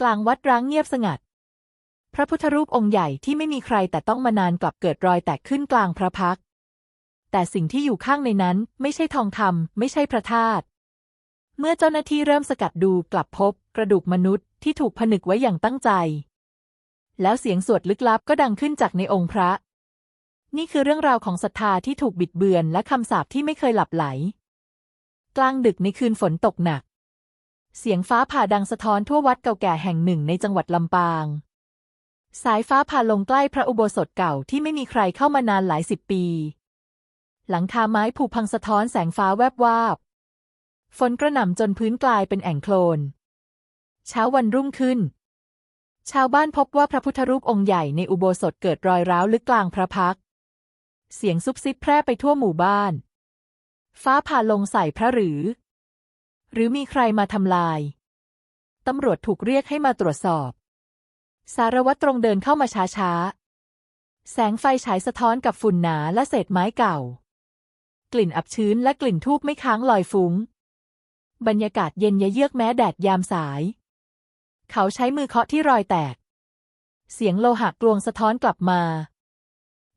กลางวัดร้างเงียบสงัด พระพุทธรูปองค์ใหญ่ที่ไม่มีใครแต่ต้องมานานกลับเกิดรอยแตกขึ้นกลางพระพัก แต่สิ่งที่อยู่ข้างในนั้นไม่ใช่ทองคำไม่ใช่พระธาตุเมื่อเจ้าหน้าที่เริ่มสกัดดูกลับพบ กระดูกมนุษย์ที่ถูกผนึกไว้อย่างตั้งใจ แล้วเสียงสวดลึกลับก็ดังขึ้นจากในองค์พระ นี่คือเรื่องราวของศรัทธาที่ถูกบิดเบือนและคำสาปที่ไม่เคยหลับไหล กลางดึกในคืนฝนตกหนัก เสียงฟ้าผ่าดังสะท้อนทั่ววัดเก่าแก่แห่งหนึ่งในจังหวัดลำปาง สายฟ้าผ่าลงใกล้พระอุโบสถเก่าที่ไม่มีใครเข้ามานานหลายสิบปี หลังคาไม้ผุพังสะท้อนแสงฟ้าแวบวาบ ฝนกระหน่ำจนพื้นกลายเป็นแอ่งโคลน เช้าวันรุ่งขึ้น ชาวบ้านพบว่าพระพุทธรูปองค์ใหญ่ในอุโบสถเกิดรอยร้าวลึกกลางพระพัก เสียงซุบซิบแพร่ไปทั่วหมู่บ้าน ฟ้าผ่าลงใส่พระหรือ หรือมีใครมาทำลาย ตำรวจถูกเรียกให้มาตรวจสอบ สารวัตรตรงเดินเข้ามาช้าๆ แสงไฟฉายสะท้อนกับฝุ่นหนาและเศษไม้เก่า กลิ่นอับชื้นและกลิ่นทูบไม่ค้างลอยฟุง้ง บรรยากาศเย็นยะเยือกแม้แดดยามสาย เขาใช้มือเคาะที่รอยแตก เสียงโลหะกลวงสะท้อนกลับมา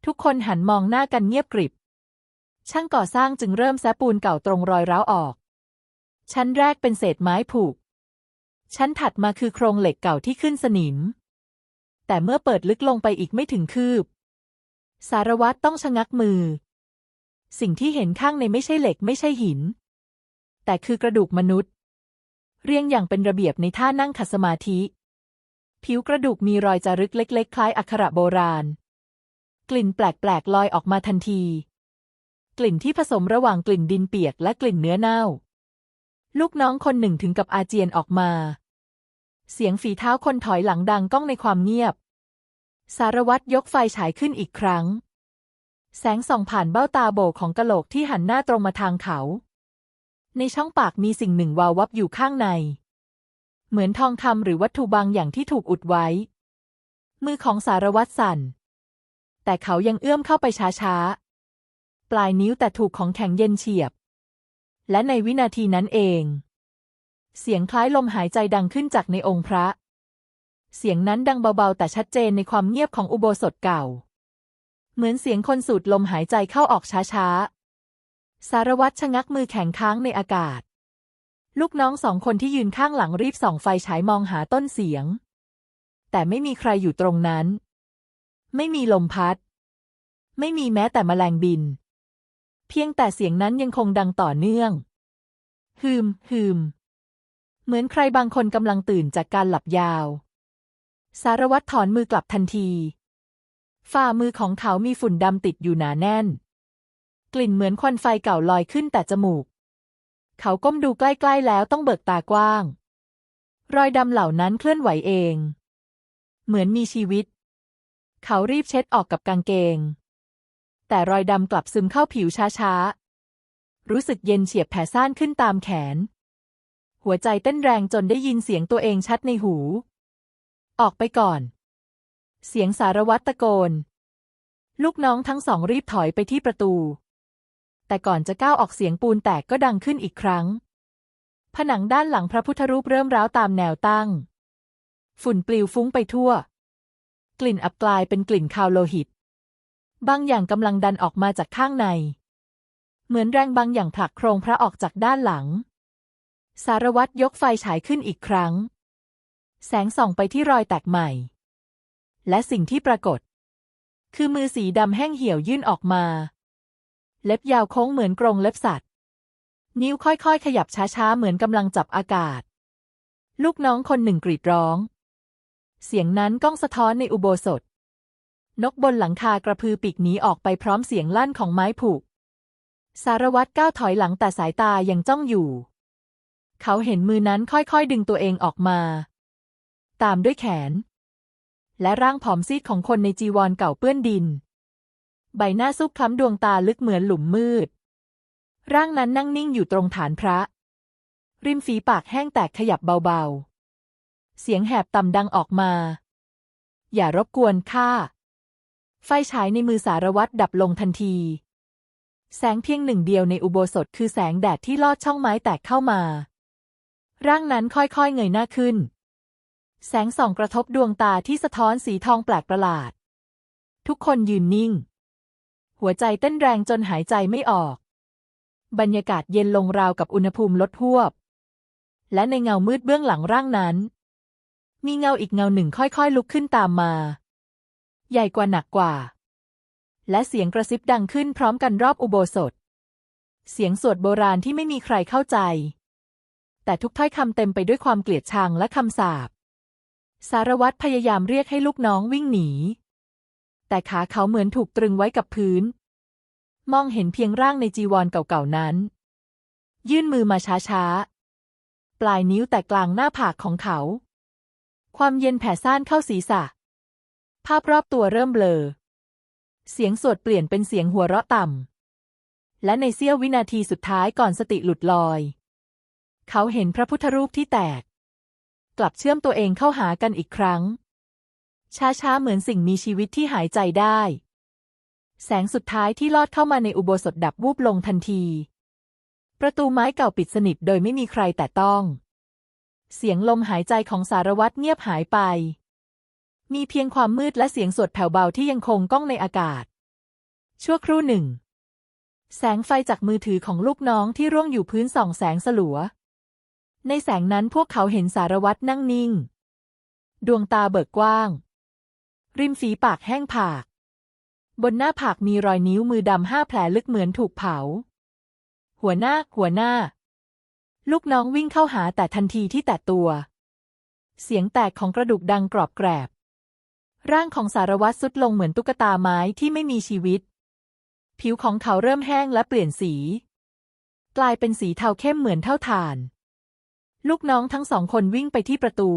ทุกคนหันมองหน้ากันเงียบกริบช่างก่อสร้างจึงเริ่มแซะปูนเก่าตรงรอยร้าวออก ชั้นแรกเป็นเศษไม้ผูกชั้นถัดมาคือโครงเหล็กเก่าที่ขึ้นสนิม แต่เมื่อเปิดลึกลงไปอีกไม่ถึงคืบ สารวัตรต้องชะงักมือ สิ่งที่เห็นข้างในไม่ใช่เหล็กไม่ใช่หิน แต่คือกระดูกมนุษย์ เรียงอย่างเป็นระเบียบในท่านั่งขัดสมาธิ ผิวกระดูกมีรอยจารึกเล็ก ๆ คล้ายอักขระโบราณ กลิ่นแปลกๆลอยออกมาทันที กลิ่นที่ผสมระหว่างกลิ่นดินเปียกและกลิ่นเนื้อเน่า ลูกน้องคนหนึ่งถึงกับอาเจียนออกมา เสียงฝีเท้าคนถอยหลังดังก้องในความเงียบ สารวัตรยกไฟฉายขึ้นอีกครั้ง แสงส่องผ่านเบ้าตาโบของกะโหลกที่หันหน้าตรงมาทางเขา ในช่องปากมีสิ่งหนึ่งวาววับอยู่ข้างใน เหมือนทองคำหรือวัตถุบางอย่างที่ถูกอุดไว้ มือของสารวัตรสั่น แต่เขายังเอื้อมเข้าไปช้าๆ ปลายนิ้วแต่ถูกของแข็งเย็นเฉียบ และในวินาทีนั้นเอง เสียงคล้ายลมหายใจดังขึ้นจากในองค์พระ เสียงนั้นดังเบาๆ แต่ชัดเจนในความเงียบของอุโบสถเก่า เหมือนเสียงคนสูดลมหายใจเข้าออกช้าๆ สารวัตรชะงักมือแข็งค้างในอากาศ ลูกน้องสองคนที่ยืนข้างหลังรีบส่องไฟฉายมองหาต้นเสียง แต่ไม่มีใครอยู่ตรงนั้น ไม่มีลมพัด ไม่มีแม้แต่แมลงบิน เพียงแต่เสียงนั้นยังคงดังต่อเนื่อง ฮืม ฮืม เหมือนใครบางคนกำลังตื่นจากการหลับยาว สารวัตรถอนมือกลับทันที ฝ่ามือของเขามีฝุ่นดำติดอยู่หนาแน่น กลิ่นเหมือนควันไฟเก่าลอยขึ้นแต่จมูก เขาก้มดูใกล้ ๆ แล้วต้องเบิกตากว้าง รอยดำเหล่านั้นเคลื่อนไหวเอง เหมือนมีชีวิต เขารีบเช็ดออกกับกางเกง แต่รอยดำกลับซึมเข้าผิวช้าๆ รู้สึกเย็นเฉียบแผ่ซ่านขึ้นตามแขน หัวใจเต้นแรงจนได้ยินเสียงตัวเองชัดในหู ออกไปก่อน เสียงสารวัตรตะโกน ลูกน้องทั้งสองรีบถอยไปที่ประตู แต่ก่อนจะก้าวออกเสียงปูนแตกก็ดังขึ้นอีกครั้ง ผนังด้านหลังพระพุทธรูปเริ่มร้าวตามแนวตั้ง ฝุ่นปลิวฟุ้งไปทั่ว กลิ่นอับกลายเป็นกลิ่นคาวโลหิต บางอย่างกำลังดันออกมาจากข้างใน เหมือนแรงบางอย่างผลักโครงพระออกจากด้านหลัง สารวัตรยกไฟฉายขึ้นอีกครั้ง แสงส่องไปที่รอยแตกใหม่ และสิ่งที่ปรากฏ คือมือสีดำแห้งเหี่ยวยื่นออกมา เล็บยาวโค้งเหมือนกรงเล็บสัตว์ นิ้วค่อยๆ ขยับช้าๆ เหมือนกำลังจับอากาศ ลูกน้องคนหนึ่งกรีดร้อง เสียงนั้นก้องสะท้อนในอุโบสถ นกบนหลังคากระพือปีกหนีออกไปพร้อมเสียงลั่นของไม้ผูก สารวัตรก้าวถอยหลังแต่สายตายังจ้องอยู่ เขาเห็นมือนั้นค่อยๆ ดึงตัวเองออกมา ตามด้วยแขน และร่างผอมซีดของคนในจีวรเก่าเปื้อนดิน ใบหน้าซุบคล้ำดวงตาลึกเหมือนหลุมมืด ร่างนั้นนั่งนิ่งอยู่ตรงฐานพระ ริมฝีปากแห้งแตกขยับเบาๆ เสียงแหบต่ำดังออกมา อย่ารบกวนข้า ไฟฉายในมือสารวัตรดับลงทันที แสงเพียงหนึ่งเดียวในอุโบสถคือแสงแดดที่ลอดช่องไม้แตกเข้ามา ร่างนั้นค่อยๆเงยหน้าขึ้น แสงส่องกระทบดวงตาที่สะท้อนสีทองแปลกประหลาด ทุกคนยืนนิ่ง หัวใจเต้นแรงจนหายใจไม่ออก บรรยากาศเย็นลงราวกับอุณหภูมิลดหวบ และในเงามืดเบื้องหลังร่างนั้น มีเงาอีกเงาหนึ่งค่อยๆ ลุกขึ้นตามมา ใหญ่กว่าหนักกว่า และเสียงกระซิบดังขึ้นพร้อมกันรอบอุโบสถ เสียงสวดโบราณที่ไม่มีใครเข้าใจ แต่ทุกถ้อยคำเต็มไปด้วยความเกลียดชังและคำสาป สารวัตรพยายามเรียกให้ลูกน้องวิ่งหนี แต่ขาเขาเหมือนถูกตรึงไว้กับพื้น มองเห็นเพียงร่างในจีวรเก่าๆนั้น ยื่นมือมาช้าๆ ปลายนิ้วแต่กลางหน้าผากของเขา ความเย็นแผ่ซ่านเข้าศีรษะ ภาพรอบตัวเริ่มเบลอ เสียงสวดเปลี่ยนเป็นเสียงหัวเราะต่ำ และในเสี้ยววินาทีสุดท้ายก่อนสติหลุดลอย เขาเห็นพระพุทธรูปที่แตก กลับเชื่อมตัวเองเข้าหากันอีกครั้ง ช้าๆ เหมือนสิ่งมีชีวิตที่หายใจได้ แสงสุดท้ายที่ลอดเข้ามาในอุโบสถดับวูบลงทันที ประตูไม้เก่าปิดสนิทโดยไม่มีใครแต่ต้อง เสียงลมหายใจของสารวัตรเงียบหายไป มีเพียงความมืดและเสียงสวดแผ่วเบาที่ยังคงก้องในอากาศ ชั่วครู่หนึ่ง แสงไฟจากมือถือของลูกน้องที่ร่วงอยู่พื้นส่องแสงสลัว ในแสงนั้นพวกเขาเห็นสารวัตรนั่งนิ่ง ดวงตาเบิกกว้าง ริมฝีปากแห้งผาก บนหน้าผากมีรอยนิ้วมือดำห้าแผลลึกเหมือนถูกเผา หัวหน้า หัวหน้า ลูกน้องวิ่งเข้าหาแต่ทันทีที่แตะตัว เสียงแตกของกระดูกดังกรอบแกรบ ร่างของสารวัตรสุดลงเหมือนตุ๊กตาไม้ที่ไม่มีชีวิต ผิวของเขาเริ่มแห้งและเปลี่ยนสี กลายเป็นสีเทาเข้มเหมือนเท่าถ่าน ลูกน้องทั้งสองคนวิ่งไปที่ประตู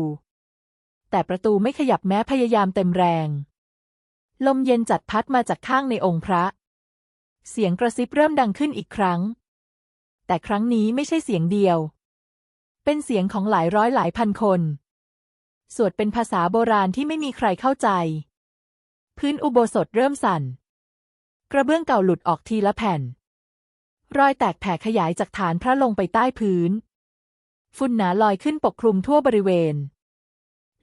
แต่ประตูไม่ขยับแม้พยายามเต็มแรง ลมเย็นจัดพัดมาจากข้างในองค์พระ เสียงกระซิบเริ่มดังขึ้นอีกครั้ง แต่ครั้งนี้ไม่ใช่เสียงเดียว เป็นเสียงของหลายร้อยหลายพันคน สวดเป็นภาษาโบราณที่ไม่มีใครเข้าใจ พื้นอุโบสถเริ่มสั่น กระเบื้องเก่าหลุดออกทีละแผ่น รอยแตกแผ่ขยายจากฐานพระลงไปใต้พื้น ฝุ่นหนาลอยขึ้นปกคลุมทั่วบริเวณ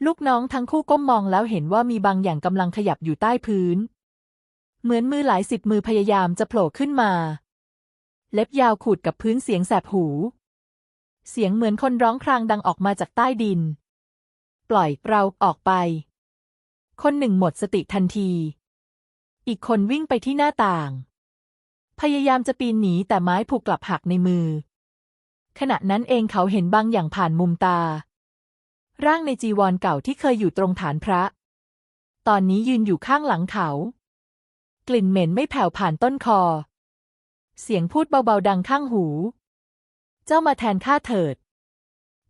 ลูกน้องทั้งคู่ก้มมองแล้วเห็นว่ามีบางอย่างกำลังขยับอยู่ใต้พื้น เหมือนมือหลายสิบมือพยายามจะโผล่ขึ้นมา เล็บยาวขูดกับพื้นเสียงแสบหูเสียงเหมือนคนร้องครางดังออกมาจากใต้ดิน ปล่อยเราออกไป คนหนึ่งหมดสติทันที อีกคนวิ่งไปที่หน้าต่าง พยายามจะปีนหนีแต่ไม้ผูกกลับหักในมือ ขณะนั้นเองเขาเห็นบางอย่างผ่านมุมตา ร่างในจีวรเก่าที่เคยอยู่ตรงฐานพระ ตอนนี้ยืนอยู่ข้างหลังเขา กลิ่นเหม็นไม่แผ่วผ่านต้นคอ เสียงพูดเบาๆดังข้างหู เจ้ามาแทนข้าเถิด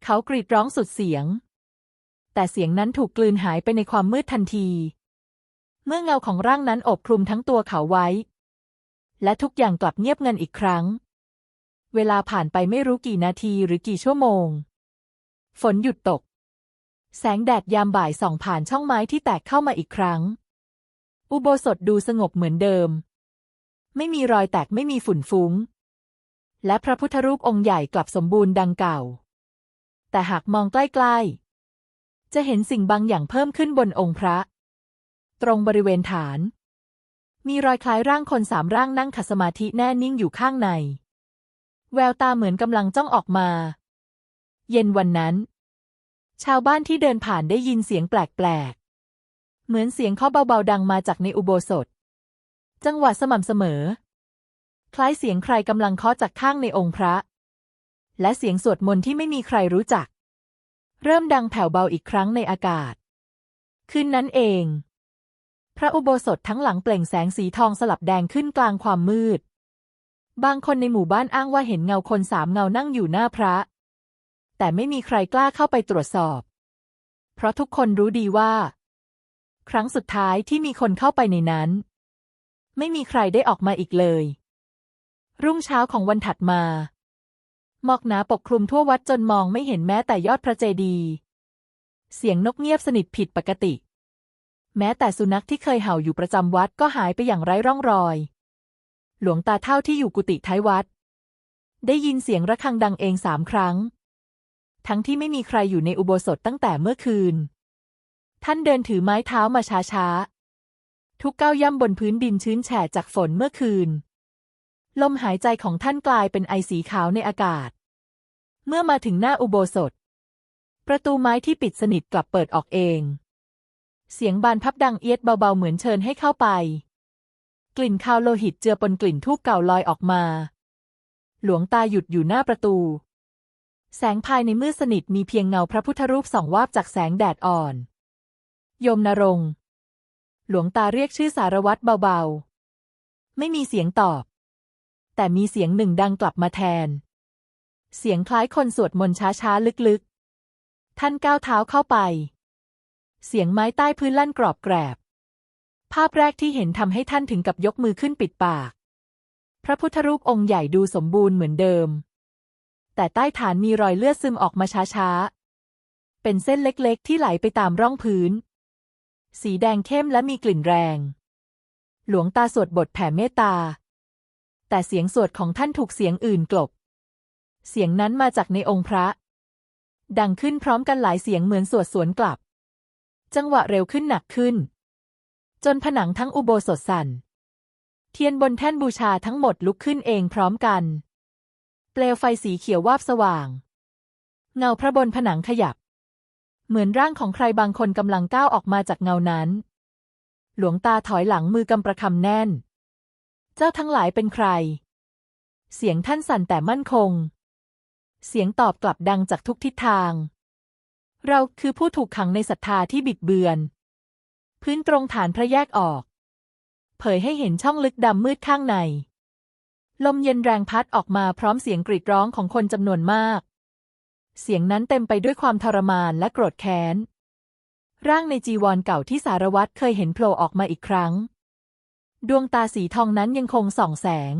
เขากรีดร้องสุดเสียง แต่เสียงนั้นถูกกลืนหายไปในความมืดทันที เมื่อเงาของร่างนั้นอบคลุมทั้งตัวเขาไว้ และทุกอย่างกลับเงียบเงันอีกครั้ง เวลาผ่านไปไม่รู้กี่นาทีหรือกี่ชั่วโมง ฝนหยุดตก แสงแดดยามบ่ายส่องผ่านช่องไม้ที่แตกเข้ามาอีกครั้ง อุโบสถดูสงบเหมือนเดิม ไม่มีรอยแตกไม่มีฝุ่นฟุ้ง และพระพุทธรูปองค์ใหญ่กลับสมบูรณ์ดังเก่าแต่หากมองใกล้ๆ จะเห็นสิ่งบางอย่างเพิ่มขึ้นบนองค์พระ ตรงบริเวณฐาน มีรอยคล้ายร่างคนสามร่างนั่งขัดสมาธิแน่นิ่งอยู่ข้างใน แววตาเหมือนกำลังจ้องออกมา เย็นวันนั้น ชาวบ้านที่เดินผ่านได้ยินเสียงแปลกๆ เหมือนเสียงเคาะเบาๆดังมาจากในอุโบสถ จังหวะสม่ำเสมอ คล้ายเสียงใครกำลังเคาะจากข้างในองค์พระ และเสียงสวดมนต์ที่ไม่มีใครรู้จัก เริ่มดังแผ่วเบาอีกครั้งในอากาศ คืนนั้นเอง พระอุโบสถทั้งหลังเปล่งแสงสีทองสลับแดงขึ้นกลางความมืด บางคนในหมู่บ้านอ้างว่าเห็นเงาคนสามเงานั่งอยู่หน้าพระ แต่ไม่มีใครกล้าเข้าไปตรวจสอบ เพราะทุกคนรู้ดีว่า ครั้งสุดท้ายที่มีคนเข้าไปในนั้น ไม่มีใครได้ออกมาอีกเลย รุ่งเช้าของวันถัดมา หมอกหนาปกคลุมทั่ววัดจนมองไม่เห็นแม้แต่ยอดพระเจดีย์เสียงนกเงียบสนิทผิดปกติ แม้แต่สุนัขที่เคยเห่าอยู่ประจำวัดก็หายไปอย่างไร้ร่องรอย หลวงตาเท่าที่อยู่กุฏิท้ายวัด ได้ยินเสียงระฆังดังเองสามครั้ง ทั้งที่ไม่มีใครอยู่ในอุโบสถตั้งแต่เมื่อคืน ท่านเดินถือไม้เท้ามาช้าๆ ทุกก้าวย่ำบนพื้นดินชื้นแฉะจากฝนเมื่อคืน ลมหายใจของท่านกลายเป็นไอสีขาวในอากาศ เมื่อมาถึงหน้าอุโบสถ ประตูไม้ที่ปิดสนิทกลับเปิดออกเอง เสียงบานพับดังเอียดเบาๆเหมือนเชิญให้เข้าไป กลิ่นคาวโลหิตเจือปนกลิ่นทูบเก่าลอยออกมา หลวงตาหยุดอยู่หน้าประตู แสงภายในมืดสนิทมีเพียงเงาพระพุทธรูปส่องวาบจากแสงแดดอ่อน โยมนรงหลวงตาเรียกชื่อสารวัตรเบาๆ ไม่มีเสียงตอบ แต่มีเสียงหนึ่งดังกลับมาแทน เสียงคล้ายคนสวดมนต์ช้าๆ ลึกๆ ท่านก้าวเท้าเข้าไป เสียงไม้ใต้พื้นลั่นกรอบแกรบ ภาพแรกที่เห็นทำให้ท่านถึงกับยกมือขึ้นปิดปาก พระพุทธรูปองค์ใหญ่ดูสมบูรณ์เหมือนเดิม แต่ใต้ฐานมีรอยเลือดซึมออกมาช้าๆ เป็นเส้นเล็กๆ ที่ไหลไปตามร่องพื้น สีแดงเข้มและมีกลิ่นแรง หลวงตาสวดบทแผ่เมตตา แต่เสียงสวดของท่านถูกเสียงอื่นกลบ เสียงนั้นมาจากในองค์พระ ดังขึ้นพร้อมกันหลายเสียงเหมือนสวดสวนกลับ จังหวะเร็วขึ้นหนักขึ้น จนผนังทั้งอุโบสถสั่น เทียนบนแท่นบูชาทั้งหมดลุกขึ้นเองพร้อมกัน เปลวไฟสีเขียววาบสว่าง เงาพระบนผนังขยับ เหมือนร่างของใครบางคนกำลังก้าวออกมาจากเงานั้น หลวงตาถอยหลังมือกำประคำแน่น เจ้าทั้งหลายเป็นใคร เสียงท่านสั่นแต่มั่นคง เสียงตอบกลับดังจากทุกทิศทาง เราคือผู้ถูกขังในศรัทธาที่บิดเบือน พื้นตรงฐานพระแยกออก เผยให้เห็นช่องลึกดำมืดข้างใน ลมเย็นแรงพัดออกมาพร้อมเสียงกรีดร้องของคนจำนวนมาก เสียงนั้นเต็มไปด้วยความทรมานและโกรธแค้น ร่างในจีวรเก่าที่สารวัตรเคยเห็นโผล่ออกมาอีกครั้ง ดวงตาสีทองนั้นยังคงส่องแสง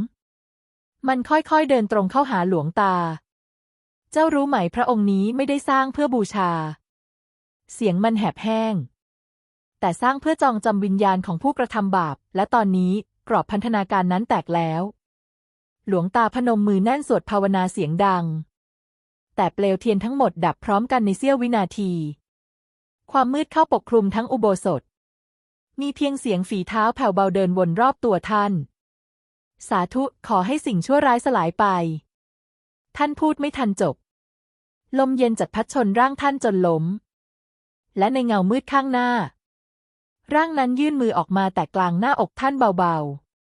มันค่อยๆเดินตรงเข้าหาหลวงตา เจ้ารู้ไหมพระองค์นี้ไม่ได้สร้างเพื่อบูชา เสียงมันแหบแห้ง แต่สร้างเพื่อจองจำวิญญาณของผู้กระทำบาป และตอนนี้กรอบพันธนาการนั้นแตกแล้ว หลวงตาพนมมือแน่นสวดภาวนาเสียงดัง แต่เปลวเทียนทั้งหมดดับพร้อมกันในเสี้ยววินาที ความมืดเข้าปกคลุมทั้งอุโบสถ มีเพียงเสียงฝีเท้าแผ่วเบาเดินวนรอบตัวท่าน สาธุขอให้สิ่งชั่วร้ายสลายไป ท่านพูดไม่ทันจบ ลมเย็นจัดพัดชนร่างท่านจนล้ม และในเงามืดข้างหน้า ร่างนั้นยื่นมือออกมาแต่กลางหน้าอกท่านเบา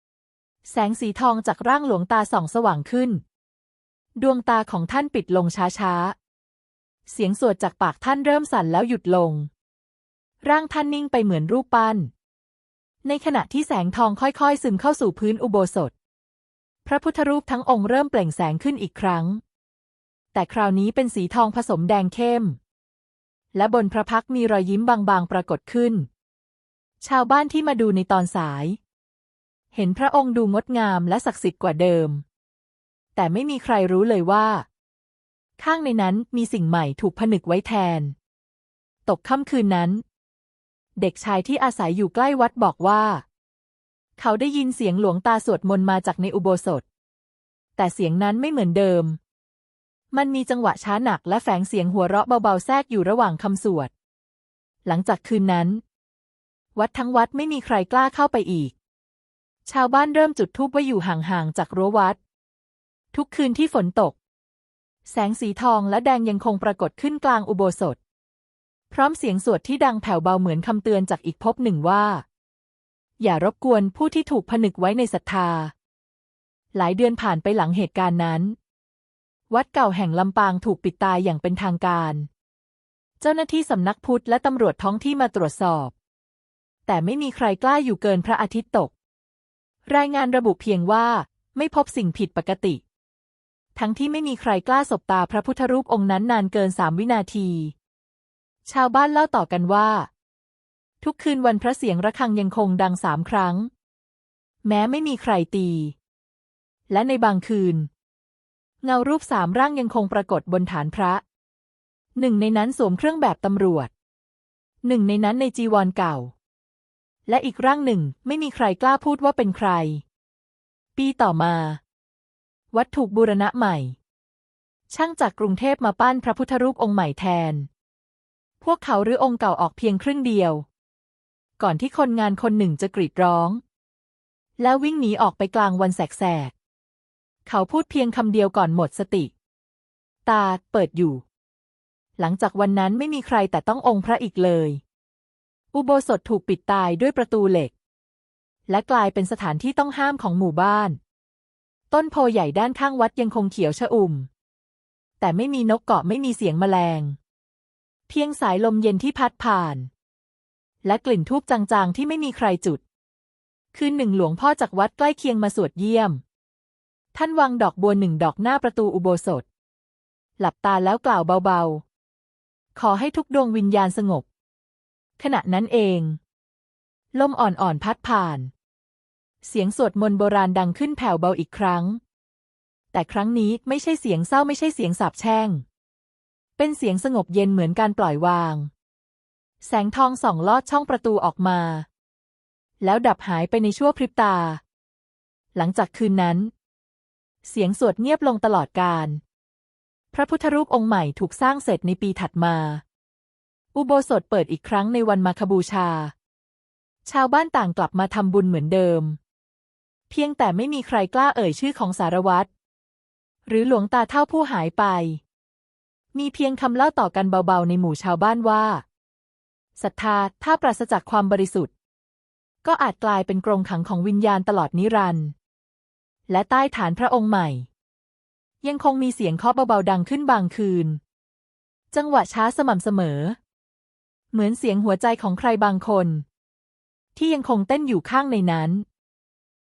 ๆ แสงสีทองจากร่างหลวงตาส่องสว่างขึ้น ดวงตาของท่านปิดลงช้าๆ เสียงสวดจากปากท่านเริ่มสั่นแล้วหยุดลงร่างท่านนิ่งไปเหมือนรูปปั้น ในขณะที่แสงทองค่อยๆ ซึมเข้าสู่พื้นอุโบสถ พระพุทธรูปทั้งองค์เริ่มเปล่งแสงขึ้นอีกครั้ง แต่คราวนี้เป็นสีทองผสมแดงเข้ม และบนพระพักมีรอยยิ้มบางๆ ปรากฏขึ้น ชาวบ้านที่มาดูในตอนสาย เห็นพระองค์ดูงดงามและศักดิ์สิทธิ์กว่าเดิม แต่ไม่มีใครรู้เลยว่า ข้างในนั้นมีสิ่งใหม่ถูกผนึกไว้แทน ตกค่ำคืนนั้น เด็กชายที่อาศัยอยู่ใกล้วัดบอกว่า เขาได้ยินเสียงหลวงตาสวดมนต์มาจากในอุโบสถ แต่เสียงนั้นไม่เหมือนเดิม มันมีจังหวะช้าหนักและแฝงเสียงหัวเราะเบาๆแทรกอยู่ระหว่างคำสวด หลังจากคืนนั้น วัดทั้งวัดไม่มีใครกล้าเข้าไปอีก ชาวบ้านเริ่มจุดธูปไว้อยู่ห่างๆจากรั้ววัด ทุกคืนที่ฝนตก แสงสีทองและแดงยังคงปรากฏขึ้นกลางอุโบสถ พร้อมเสียงสวดที่ดังแผ่วเบาเหมือนคำเตือนจากอีกภพหนึ่งว่า อย่ารบกวนผู้ที่ถูกผนึกไว้ในศรัทธา หลายเดือนผ่านไปหลังเหตุการณ์นั้น วัดเก่าแห่งลำปางถูกปิดตายอย่างเป็นทางการ เจ้าหน้าที่สำนักพุทธและตำรวจท้องที่มาตรวจสอบ แต่ไม่มีใครกล้าอยู่เกินพระอาทิตย์ตก รายงานระบุเพียงว่าไม่พบสิ่งผิดปกติ ทั้งที่ไม่มีใครกล้าสบตาพระพุทธรูปองค์นั้นนานเกินสามวินาที ชาวบ้านเล่าต่อกันว่า ทุกคืนวันพระเสียงระฆังยังคงดังสามครั้ง แม้ไม่มีใครตี และในบางคืน เงารูปสามร่างยังคงปรากฏบนฐานพระ หนึ่งในนั้นสวมเครื่องแบบตำรวจ หนึ่งในนั้นในจีวรเก่า และอีกร่างหนึ่งไม่มีใครกล้าพูดว่าเป็นใคร ปีต่อมา วัดถูกบูรณะใหม่ ช่างจากกรุงเทพมาปั้นพระพุทธรูปองค์ใหม่แทน วกเขารื้อองค์เก่าออกเพียงครึ่งเดียว ก่อนที่คนงานคนหนึ่งจะกรีดร้อง แล้ววิ่งหนีออกไปกลางวันแสกๆเขาพูดเพียงคำเดียวก่อนหมดสติ ตาเปิดอยู่ หลังจากวันนั้นไม่มีใครแต่ต้ององค์พระอีกเลย อุโบสถถูกปิดตายด้วยประตูเหล็ก และกลายเป็นสถานที่ต้องห้ามของหมู่บ้าน ต้นโพใหญ่ด้านข้างวัดยังคงเขียวชอุ่มแต่ไม่มีนกเกาะไม่มีเสียงแมลง เพียงสายลมเย็นที่พัดผ่าน และกลิ่นทูบจางๆที่ไม่มีใครจุด คืนหนึ่งหลวงพ่อจากวัดใกล้เคียงมาสวดเยี่ยม ท่านวางดอกบัวหนึ่งดอกหน้าประตูอุโบสถ หลับตาแล้วกล่าวเบาๆ ขอให้ทุกดวงวิญญาณสงบ ขณะนั้นเอง ลมอ่อนๆพัดผ่าน เสียงสวดมนต์โบราณดังขึ้นแผ่วเบาอีกครั้ง แต่ครั้งนี้ไม่ใช่เสียงเศร้าไม่ใช่เสียงสาบแช่ง เป็นเสียงสงบเย็นเหมือนการปล่อยวาง แสงทองส่องลอดช่องประตูออกมา แล้วดับหายไปในชั่วพริบตา หลังจากคืนนั้น เสียงสวดเงียบลงตลอดกาลพระพุทธรูปองค์ใหม่ถูกสร้างเสร็จในปีถัดมา อุโบสถเปิดอีกครั้งในวันมาคบูชา ชาวบ้านต่างกลับมาทำบุญเหมือนเดิม เพียงแต่ไม่มีใครกล้าเอ่ยชื่อของสารวัตรหรือหลวงตาเท่าผู้หายไป มีเพียงคำเล่าต่อกันเบาๆในหมู่ชาวบ้านว่าศรัทธาถ้าปราศจากความบริสุทธิ์ ก็อาจกลายเป็นกรงขังของวิญญาณตลอดนิรันดร์และใต้ฐานพระองค์ใหม่ ยังคงมีเสียงเคาะเบาๆดังขึ้นบางคืน จังหวะช้าสม่ำเสมอ เหมือนเสียงหัวใจของใครบางคน ที่ยังคงเต้นอยู่ข้างในนั้น